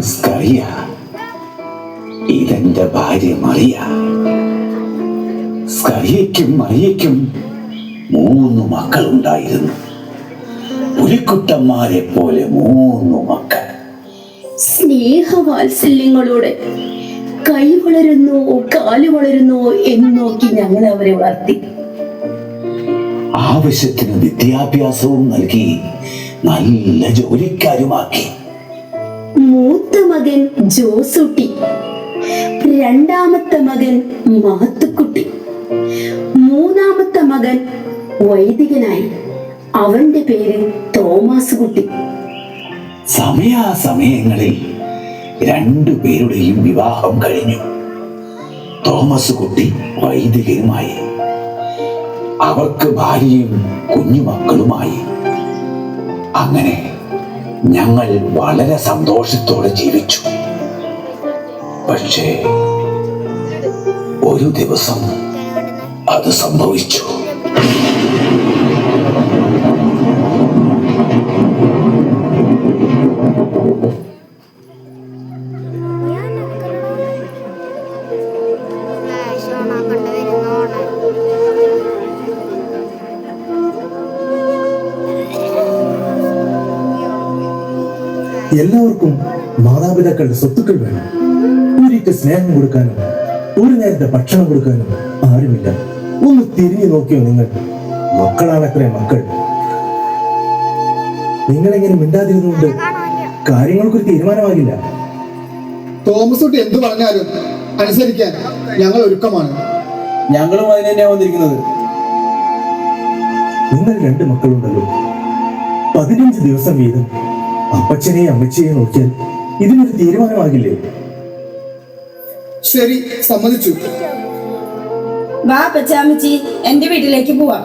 സ്കറിയ ഇതെന്റെ ഭാര്യ മറിയ. സ്കറിയയ്ക്കും മറിയയ്ക്കും മൂന്ന് മക്കളുണ്ടായിരുന്നു. പുലിക്കുട്ടന്മാരെ പോലെ മൂന്ന് മക്കൾ. സ്നേഹവാത്സല്യങ്ങളോടെ കൈ വളരുന്നു കാൽ വളരുന്നു എന്ന് നോക്കി ഞങ്ങൾ അവരെ വളർത്തി. ആവശ്യത്തിന് വിദ്യാഭ്യാസവും നൽകി നല്ല ജോലിക്കാരുമാക്കി. മൂത്ത മകൻ ജോസൂട്ടി. രണ്ടാമത്തെ മകൻ മാത്തുക്കുട്ടി. മൂന്നാമത്തെ മകൻ വൈദികനായി. അവന്റെ പേര് തോമസ് കുട്ടി സമയാസമയങ്ങളിൽ രണ്ടുപേരുടെയും വിവാഹം കഴിഞ്ഞു. തോമസ് കുട്ടി വൈദികനുമായി. അവർക്ക് ഭാര്യയും കുഞ്ഞുമക്കളുമായി. അങ്ങനെ ഞങ്ങൾ വളരെ സന്തോഷത്തോടെ ജീവിച്ചു. പക്ഷേ ഒരു ദിവസം അത് സംഭവിച്ചു. എല്ലാവർക്കും മാതാപിതാക്കളുടെ സ്വത്തുക്കൾ വേണം. ഒരിക്കൽ സ്നേഹം കൊടുക്കാനും ഒരു നേരത്തെ ഭക്ഷണം കൊടുക്കാനും ആരുമില്ല. ഒന്ന് തിരിഞ്ഞു നോക്കിയോ നിങ്ങൾ. മക്കളാണ് അത്രേ മക്കൾ. നിങ്ങളെങ്ങനെ മിണ്ടാതിരുന്നുകൊണ്ട് കാര്യങ്ങൾക്കൊരു തീരുമാനമാകില്ല. തോമസ് കുട്ടി എന്ത് പറഞ്ഞാലും അനുസരിക്കാൻ ഞങ്ങൾ ഒരുക്കമാണ്. ഞങ്ങളും അതിന് തന്നെയാ വന്നിരിക്കുന്നത്. നിങ്ങൾ രണ്ട് മക്കളുണ്ടല്ലോ. പതിനഞ്ച് ദിവസം വീതം അപ്പച്ചനെയും അമ്മച്ചയെയും നോക്കിയാൽ ഇതിനൊരു തീരുമാനമാകില്ലേ? ശരി സമ്മതിച്ചു. വാ പച്ചാമ്മച്ചി എന്റെ വീട്ടിലേക്ക് പോവാം.